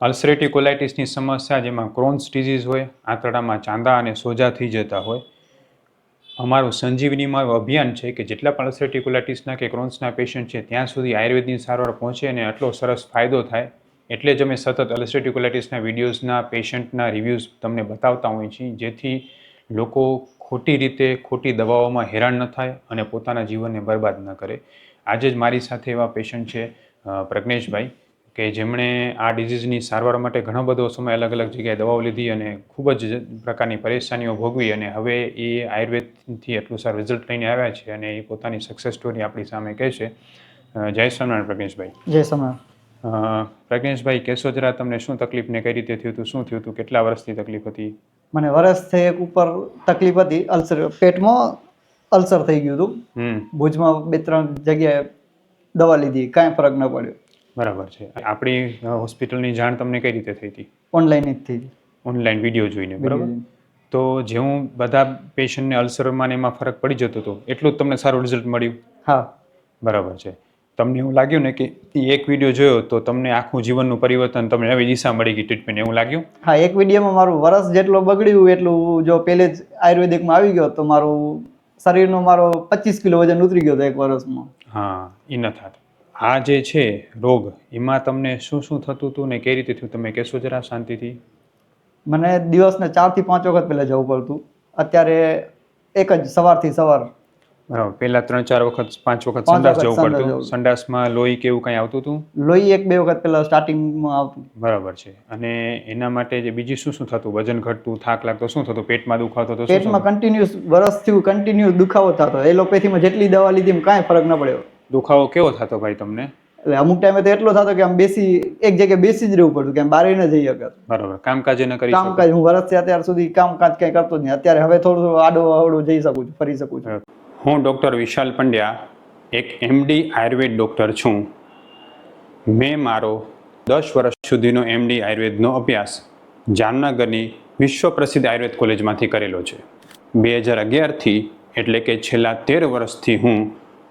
Ulcerative કોલાઇટિસની સમસ્યા જેમાં Crohn's disease હોય, આંતરડામાં ચાંદા અને સોજા થઈ જતા હોય. અમારું સંજીવનીમાં અભિયાન છે કે જેટલા પણ અલ્સરેટિવ કે ક્રોન્સના પેશન્ટ છે, ત્યાં સુધી આયુર્વેદની સારવાર પહોંચે અને આટલો સરસ ફાયદો થાય. એટલે જ અમે સતત અલ્સરેટિવ વિડીયોઝના, પેશન્ટના રિવ્યૂઝ તમને બતાવતા હોઈએ છીએ, જેથી લોકો ખોટી રીતે, ખોટી દવાઓમાં હેરાન ન થાય અને પોતાના જીવનને બરબાદ ન કરે. આજે જ મારી સાથે એવા પેશન્ટ છે પ્રજ્ઞેશભાઈ. કે જેમણે આ ડિઝીઝની સારવાર માટે ઘણો બધો સમય અલગ અલગ જગ્યાએ દવાઓ લીધી અને ખૂબ જ પ્રકારની પરેશાનીઓ ભોગવી અને હવે એ આયુર્વેદથી એટલું સારું રિઝલ્ટ લઈને આવ્યા છે અને એ પોતાની સક્સેસ સ્ટોરી આપણી સામે કહે છે. જય સ્વામિનારાયણ પ્રજ્ઞેશભાઈ. જય સ્વામિનારાયણ. પ્રજ્ઞેશભાઈ કહેશો જરા તમને શું તકલીફ ને કઈ રીતે થયું હતું શું થયું હતું કેટલા વર્ષથી તકલીફ હતી? મને વર્ષથી એક ઉપર તકલીફ હતી અલ્સર પેટમાં અલ્સર થઈ ગયું હતું. ભુજમાં બે ત્રણ જગ્યાએ દવા લીધી કાંઈ ફરક ન પડ્યો. બરાબર છે. આપણી હોસ્પિટલની જાણ તમને કઈ રીતે થઈ હતી? ઓનલાઈન જ થઈ. ઓનલાઈન વીડિયો જોઈને બરાબર? તો જેવું બધા પેશન્ટને અલ્સરમાં ને એમાં ફરક પડી જતો હતો એટલું જ તમને સારું રિઝલ્ટ મળ્યું? હા. બરાબર છે. તમને એવું લાગ્યું ને કે એક વીડિયો જોયો તો તમને આખું જીવનનું પરિવર્તન તમને નવી દિશા મળી ગઈ ટ્રીટમેન્ટ એવું લાગ્યું? હા એક વિડીયોમાં મારું વરસ જેટલો બગડ્યું એટલું જો પહેલે જ આયુર્વેદિકમાં આવી ગયો તો મારું શરીરનો મારો પચીસ કિલો વજન ઉતરી ગયો હતો એક વર્ષમાં હા એ ન થાત. આ જે છે રોગ એમાં તમને શું શું થતું હતું ને કઈ રીતે થયું? તમે કહેશો જરા શાંતિથી. મને દિવસને ચારથી પાંચ વખત પહેલાં જવું પડતું. અત્યારે એક જ સવારથી સવાર. બરાબર. પહેલા ત્રણ ચાર વખત પાંચ વખત સંડાસ જવું પડતું. સંડાસમાં લોહી કે એવું કંઈ આવતું હતું? લોહી એક બે વખત પહેલાં સ્ટાર્ટિંગમાં આવતું. બરાબર છે. અને એના માટે જે બીજું શું શું થતું? વજન ઘટતું થાક લાગતો શું થતું? પેટમાં દુખાતો તો પેટમાં? કન્ટિન્યુઅસ વરસ થયું કન્ટિન્યુ દુખાવો થતો. એલોપેથીમાં જેટલી દવા લીધી એમાં કાંઈ ફરક ન પડ્યો. દુખાવો કેવો થતો ભાઈ તમને? એટલે અમુક ટાઈમે તો એટલો થતો કે આમ બેસી એક જગ્યાએ બેસી જ રહેવું પડતું કે આમ બારે ન જઈ શકત બરાબર કામકાજ ન કરી કામકાજ હું વરસથી અત્યાર સુધી કામકાજ કંઈ કરતો જ નહીં. અત્યારે હવે થોડું થોડું આડો અવડો જઈ શકું છું ફરી શકું છું. હું ડૉક્ટર વિશાલ પંડ્યા એક એમડી આયુર્વેદ ડૉક્ટર છું. મેં મારો દસ વર્ષ સુધીનો એમડી આયુર્વેદનો અભ્યાસ જામનગરની વિશ્વ પ્રસિદ્ધ આયુર્વેદ કોલેજમાંથી કરેલો છે. બે હજાર અગિયારથી એટલે કે છેલ્લા તેર વર્ષથી હું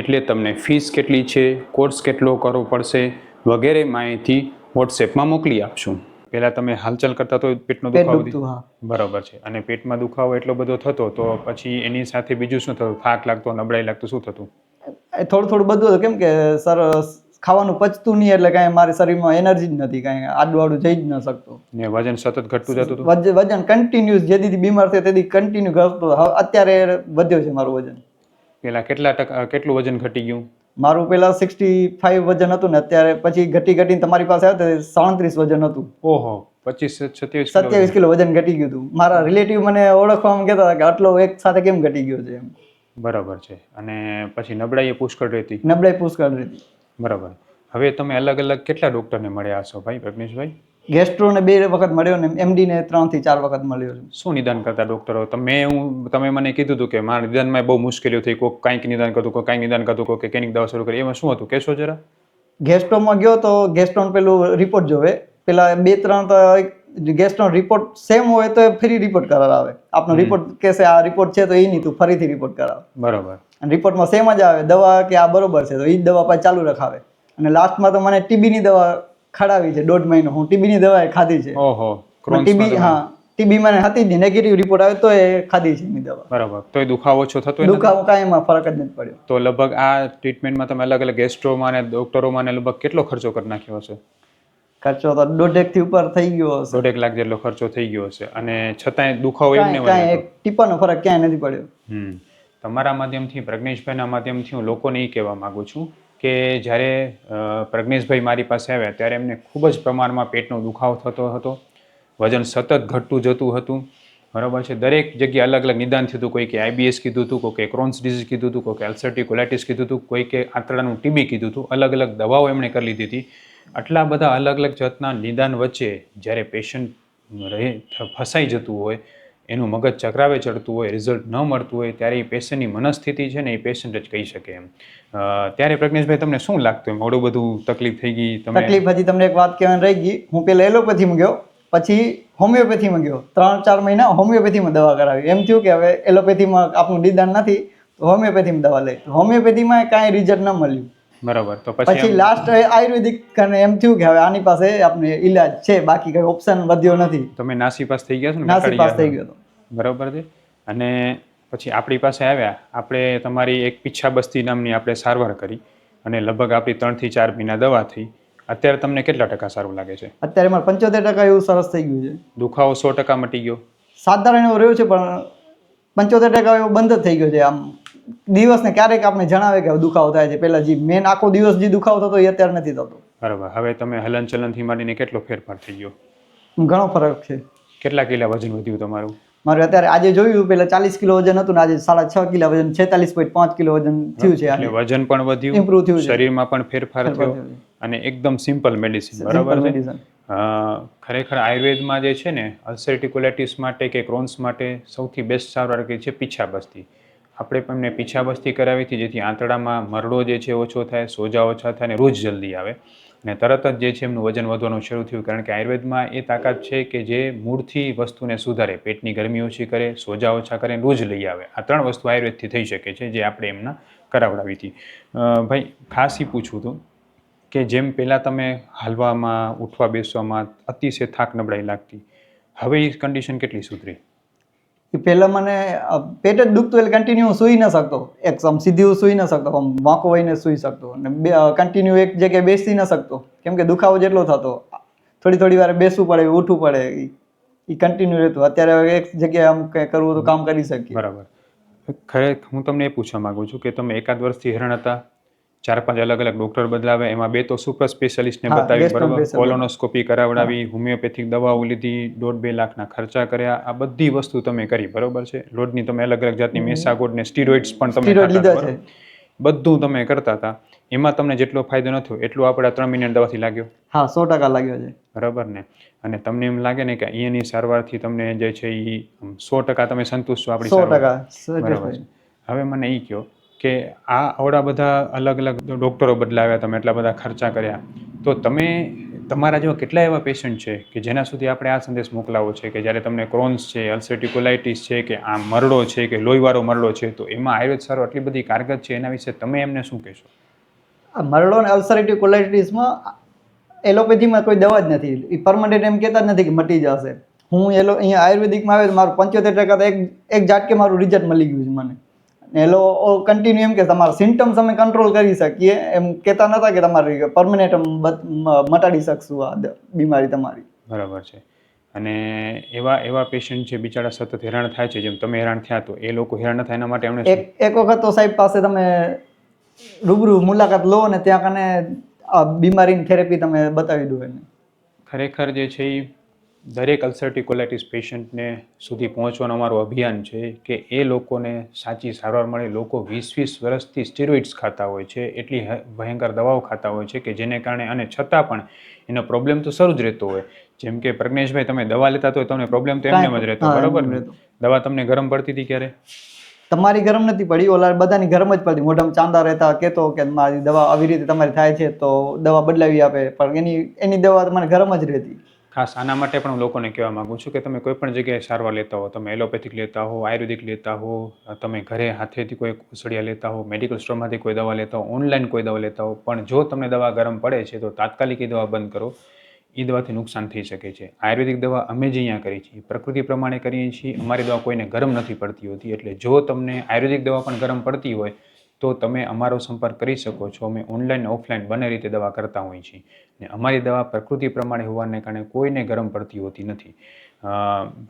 એટલે તમને ફીસ કેટલી છે કોર્સ કેટલો કરવો પડશે વગેરે માહિતી વોટ્સએપમાં મોકલી આપશું. પહેલાં તમે હાલચાલ કરતા તો પેટનો દુખાવો બરાબર છે. અને પેટમાં દુખાવો એટલો બધો થતો તો પછી એની સાથે બીજું શું થતું? થાક લાગતો નબળાઈ લાગતું શું થતું? થોડું થોડું બધું કેમ કે સર ખાવાનું પચતું નહીં એટલે કાંઈ મારી શરીરમાં એનર્જી જ નથી કાંઈ આડું આડું જઈ જ ન શકતું. ને વજન સતત ઘટતું જતું હતું? વજન કન્ટિન્યુઅસ જેથી બીમાર થયો તેથી કન્ટિન્યુ ઘટતું અત્યારે વધ્યો છે મારું વજન. પેલા કેટલા ટકા કેટલું વજન ઘટી ગયું? મારું પેલા સિક્સટી ફાઈવ વજન હતું ને અત્યારે પછી ઘટી ઘટીને તમારી પાસે આવ્યો તો સાડત્રીસ વજન હતું. ઓહો પચીસ સત્યાવીસ સત્યાવીસ કિલો વજન ઘટી ગયું હતું. મારા રિલેટિવ મને ઓળખવામાં કહેતા હતા કે આટલો એક સાથે કેમ ઘટી ગયો છે એમ. બરાબર છે. અને પછી નબળાઈ પુષ્કળ રહેતી? નબળાઈ પુષ્કળ રહેતી. બરાબર. હવે તમે અલગ અલગ કેટલા ડૉક્ટરને મળ્યા હશો ભાઈ પ્રજ્ઞેશભાઈ? ગેસ્ટ્રો ને બે વખત મળ્યો ને એમડીને ત્રણથી ચાર વખત મળ્યો છે. શું નિદાન કરતા ડૉક્ટરો? તમે હું તમે મને કીધું હતું કે મારા નિદાનમાં બહુ મુશ્કેલીઓ થઈ. કોઈ કાંઈક નિદાન કરતું કોઈ કાંઈક નિદાન કરતું કોઈ કેનિક દવા શરૂ કરી. એમાં શું હતું? કહેશો જરા. ગેસ્ટ્રોમાં ગયો તો ગેસ્ટ્રોન પેલું રિપોર્ટ જોવે. પેલા બે ત્રણ તો ગેસ્ટ્રોન રિપોર્ટ સેમ હોય તો ફ્રી રિપોર્ટ કરાવે આપનો રિપોર્ટ કહેશે આ રિપોર્ટ છે તો એ નહીં તું ફરીથી રિપોર્ટ કરાવે. બરાબર. અને રિપોર્ટમાં સેમ જ આવે. દવા કે આ બરોબર છે તો એ જ દવા પાછી ચાલુ રખાવે. અને લાસ્ટમાં તો મને ટીબીની દવા ખડાવી છે દોઢ મહિનો. હું ટીબીની દવા ખાધી છે. ઓહો ટીબી હા ટીબી મને હતી જ નેગેટિવ રિપોર્ટ આવ્યો તો એ ખાધી છે એની દવા. બરાબર. તોય દુખાવો ઓછો થતો દુખાવો કાંઈ એમાં ફરક જ નથી પડ્યો. તો લગભગ આ ટ્રીટમેન્ટમાં તમે અલગ અલગ ગેસ્ટ્રોમાં અને ડોક્ટરોમાં ને લગભગ કેટલો ખર્ચો કરી નાખ્યો હશે? ખર્ચો તો દોઢેકથી ઉપર થઈ ગયો હશે. દોઢેક લાખ જેટલો ખર્ચો થઈ ગયો હશે. અને છતાંય દુખાવો એમને નહીં કાંઈ એક ટીપાનો ફરક ક્યાંય નથી પડ્યો. હમ. તમારા માધ્યમથી પ્રજ્ઞેશભાઈના માધ્યમથી હું લોકોને એ કહેવા માગું છું કે જ્યારે પ્રજ્ઞેશભાઈ મારી પાસે આવ્યા ત્યારે એમને ખૂબ જ પ્રમાણમાં પેટનો દુખાવો થતો હતો. વજન સતત ઘટતું જતું હતું. બરાબર છે? દરેક જગ્યાએ અલગ અલગ નિદાન થયું હતું. કોઈ કે આઈબીએસ કીધું હતું કોઈ કે ક્રોન્સ ડિઝીઝ કીધું હતું કોઈ કે અલ્સર્ટી કીધું હતું કોઈ કે આંતરડાનું ટીબી કીધું હતું. અલગ અલગ દવાઓ એમણે કરી લીધી હતી. આટલા બધા અલગ અલગ જાતના નિદાન વચ્ચે જ્યારે પેશન્ટ રહે, ફસાઈ જતું હોય એનું મગજ ચક્રાવે ચડતું હોય રિઝલ્ટ ન મળતું હોય, ત્યારે એ પેશન્ટની મનસ્થિતિ છે ને એ પેશન્ટ જ કહી શકે એમ. ત્યારે પ્રજ્ઞેશભાઈ તમને શું લાગતું એમ? આવડું બધું તકલીફ થઈ ગઈ, તમે તકલીફ હજી તમને એક વાત કહેવાની રહી ગઈ. હું પેલા એલોપેથીમાં ગયો, પછી હોમિયોપેથીમાં ગયો. ત્રણ, ચાર મહિના હોમિયોપેથીમાં દવા કરાવી. એમ થયું કે હવે એલોપેથીમાં આપણું નિદાન નથી, તો હોમિયોપેથીમાં દવા લઈ. હોમિયોપેથીમાં કાંઈ રિઝલ્ટ ન મળ્યું. બરાબર તો પછી લાસ્ટ આયુર્વેદિક કરીને એમ થયું કે હવે આની પાસે આપણે ઈલાજ છે બાકી કઈ ઓપ્શન વધ્યો નથી. તમે નાસી પાસ થઈ ગયા છો ને નાસી પાસ થઈ ગયો બરાબર છે? અને પછી આપણી પાસે આવ્યા આપણે તમારી એક પીછા બસ્તી નામની આપણે સારવાર કરી અને લગભગ આપણી ત્રણથી ચાર મહિના દવા થઈ. અત્યારે તમને કેટલા ટકા સારું લાગે છે? અત્યારે મારે પંચોતેર ટકા એવું સરસ થઈ ગયું છે. દુખાવો સો ટકા મટી ગયો. સાધારણ એવું રહ્યું છે પણ પંચોતેર ટકા એવો બંધ જ થઈ ગયો છે આમ. દિવસને ક્યારેક આપણે જણાવે કે દુખાવો થાય છે. પહેલા જે મેન આખો દિવસ જે દુખાવો થતો એ અત્યારે નથી થતો. બરાબર. હવે તમે હલન ચલનથી માંડીને કેટલો ફેરફાર થઈ ગયો? ઘણો ફરક છે. કેટલા કિલા વજન વધ્યું તમારું? મારે અત્યારે આજે જોયું પેલા ચાલીસ કિલો વજન હતું આજે સાડા છ કિલો વજન છેતાલીસ પોઈન્ટ પાંચ કિલો વજન થયું છે એટલે વજન પણ વધ્યું ઇમ્પ્રુવ થયું શરીરમાં પણ ફેરફાર થયો અને એકદમ સિમ્પલ મેડિસિન બરાબર છે? ખરેખર આયુર્વેદમાં જે છે ને અલ્સરેટિકોલાઇટિસ માટે કે ક્રોન્સ માટે સૌથી બેસ્ટ સારવાર કે છે? પીછાબસ્તી. આપણે પણ એમને પીછાબસ્તી કરાવી હતી, જેથી આંતરડામાં મરડો જે છે ઓછો થાય, સોજા ઓછા થાય અને રોજ જલ્દી આવે. અને તરત જ જે છે એમનું વજન વધવાનું શરૂ થયું, કારણ કે આયુર્વેદમાં એ તાકાત છે કે જે મૂળથી વસ્તુને સુધારે, પેટની ગરમી ઓછી કરે, સોજા ઓછા કરે રોજ લઈ આવે. આ ત્રણ વસ્તુ આયુર્વેદથી થઈ શકે છે, જે આપણે એમના કરાવડાવી હતી. ભાઈ, ખાસ એ પૂછવું હતું કે જેમ પહેલાં તમે હાલવામાં, ઉઠવા બેસવામાં અતિશય થાક નબળાઈ લાગતી, હવે એ કન્ડિશન કેટલી સુધરી? કે પહેલાં મને પેટ જ દુખતું એટલે કન્ટિન્યુ સૂઈ ન શકતો. એક આમ સીધી હું સૂઈ ન શકતો, આમ વાંકો વહીને સૂઈ શકતો. અને કન્ટિન્યુ એક જગ્યાએ બેસી ન શકતો. કેમ કે દુખાવો જેટલો થતો, થોડી થોડી વાર બેસવું પડે, ઉઠવું પડે એ કન્ટિન્યુ રહેતું. અત્યારે હવે એક જગ્યાએ આમ કંઈ કરવું તો કામ કરી શકીએ. બરાબર. ખરેખર હું તમને એ પૂછવા માંગુ છું કે તમે એકાદ વર્ષથી હેરાન હતા? ચાર પાંચ અલગ અલગ ડોક્ટર બદલાવે એમાં બે તો સુપર સ્પેશિયાલિસ્ટને બતાવી બરાબર? કોલોનોસ્કોપી કરાવડાવી હોમિયોપેથિક દવાઓ લીધી દોઢ બે લાખના ખર્ચા કર્યા આ બધી વસ્તુ તમે કરી બરોબર છે? લોડની તમે અલગ અલગ જાતની મેસાગોડ ને સ્ટીરોઇડ્સ પણ તમે? બધું તમે કરતા હતા. એમાં તમને જેટલો ફાયદો ન થયો એટલું આપણે ત્રણ મહિના દવાથી લાગ્યો. હા સો ટકા લાગ્યો છે. બરાબર ને? અને તમને એમ લાગે ને કે અહીંયાની સારવારથી તમને જે છે એ સો ટકા તમે સંતુષ્ટ છો આપણી સો ટકા હવે મને એ કહો કે આ આવડા બધા અલગ અલગ ડૉક્ટરો બદલાવ્યા તમે, એટલા બધા ખર્ચા કર્યા. તો તમે, તમારા જેવા કેટલા એવા પેશન્ટ છે કે જેના સુધી આપણે આ સંદેશ મોકલાવો છે? કે જ્યારે તમને ક્રોન્સ છે અલ્સેટિકોલાઇટિસ છે, કે આ મરડો છે, કે લોહીવાળો મરડો છે, તો એમાં આયુર્વેદ સારો આટલી બધી કારગત છે એના વિશે તમે એમને શું કહેશો? આ મરડો અને અલ્સરેટિકોલાઇટિસમાં એલોપેથીમાં કોઈ દવા જ નથી. એ પરમનન્ટ એમ કહેતા જ નથી કે મટી જશે. હું એલો, અહીંયા આયુર્વેદિકમાં આવે તો મારું પંચોતેર ટકા તો એક એક ઝાટકે મારું રિઝલ્ટ મળી ગયું છે મને. ને એલો કન્ટિન્યુ એમ કે તમારા સિમ્ટમ્સ અમે કંટ્રોલ કરી શકીએ. એમ કહેતા નતા કે તમારી પરમનેન્ટ મટાડી શકશું આ બીમારી તમારી. બરાબર છે. અને એવા એવા પેશન્ટ જે બિચારા સતત હેરાન થાય છે જેમ તમે હેરાન થયા તો. એ લોકો હેરાન થાય એના માટે એમણે એક એક વખત તો સાહેબ પાસે તમે રૂબરૂ મુલાકાત લો ને ત્યાં કને આ બીમારીની થેરેપી તમે બતાવી દો એને. ખરેખર જે છે એ દરેક અલ્સર્ટિકોલાઇટિસ પેશન્ટને સુધી પહોંચવાનું અમારું અભિયાન છે કે એ લોકોને સાચી સારવાર મળે. લોકો વીસ વીસ વર્ષથી સ્ટીરોઇડ્સ ખાતા હોય છે એટલી ભયંકર દવાઓ ખાતા હોય છે કે જેને કારણે અને છતાં પણ એનો પ્રોબ્લેમ તો શરૂ જ રહેતો હોય. જેમ કે પ્રજ્ઞેશભાઈ તમે દવા લેતા તો તમને પ્રોબ્લેમ તો એમને જ રહેતો બરાબર ને? દવા તમને ગરમ પડતી હતી ક્યારે? તમારી ગરમ નથી પડી ઓલા બધાની ગરમ જ પડતી. મોઢામાં ચાંદા રહેતા કહેતો કે મારી દવા આવી રીતે તમારી થાય છે તો દવા બદલાવી આપે. પણ એની એની દવા તમારે ગરમ જ રહેતી. ખાસ આના માટે પણ હું લોકોને કહેવા માગું છું કે તમે કોઈ પણ જગ્યાએ સારવાર લેતા હો, તમે એલોપેથિક લેતા હો, આયુર્વેદિક લેતા હો તમે ઘરે હાથેથી કોઈ કુસડિયા લેતા હો, મેડિકલ સ્ટોરમાંથી કોઈ દવા લેતા હો, ઓનલાઈન કોઈ દવા લેતા હો, પણ જો તમને દવા ગરમ પડે છે તો તાત્કાલિક એ દવા બંધ કરો એ દવાથી નુકસાન થઈ શકે છે. આયુર્વેદિક દવા અમે જ અહીંયા કરી છીએ. પ્રકૃતિ પ્રમાણે કરીએ છીએ. અમારી દવા કોઈને ગરમ નથી પડતી હોતી. એટલે જો તમને આયુર્વેદિક દવા પણ ગરમ પડતી હોય તો તમે અમારો સંપર્ક કરી શકો છો. અમે ઓનલાઈન ઓફલાઈન બંને રીતે દવા કરતા હોઈએ છીએ. ને અમારી દવા પ્રકૃતિ પ્રમાણે હોવાને કારણે કોઈને ગરમ પડતી હોતી નથી.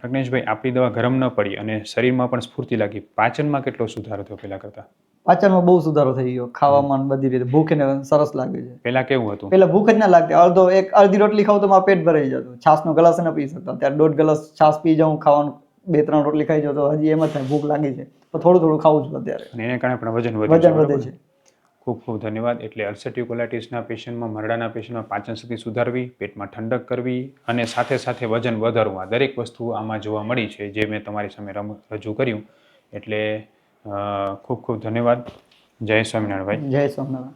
પ્રજ્ઞેશભાઈ આપણી દવા ગરમ ન પડી અને શરીરમાં પણ સ્ફૂર્તિ લાગી. પાચનમાં કેટલો સુધારો થયો પહેલાં કરતાં? પાચનમાં બહુ સુધારો થઈ ગયો. ખાવામાં બધી રીતે. ભૂખ એને સરસ લાગે છે. પહેલાં કેવું હતું? પેલા ભૂખ જ ના લાગતી. અડધો એક અડધી રોટલી ખાવ તો મારું પેટ ભરાઈ જતું. છાસનો ગ્લાસ ન પી શકતા. ત્યારે દોઢ ગ્લાસ છાસ પી જાઉં ખાવાનું બે ત્રણ રોટલી ખાઈ જાઉં તો હજી એમ જ થાય ભૂખ લાગી છે તો થોડું થોડું ખાવું છું અત્યારે. અને એને કારણે પણ વજન વજન વધે છે. ખૂબ ખૂબ ધન્યવાદ. એટલે અલ્સરેટિવ કોલાઇટિસના પેશન્ટમાં મરડાના પેશન્ટમાં પાચન શક્તિ સુધારવી પેટમાં ઠંડક કરવી અને સાથે સાથે વજન વધારવું. આ દરેક વસ્તુ આમાં જોવા મળી છે જે મેં તમારી સામે રજૂ કર્યું. એટલે ખૂબ ખૂબ ધન્યવાદ. જય સ્વામિનારાયણ ભાઈ. જય સોમનાથ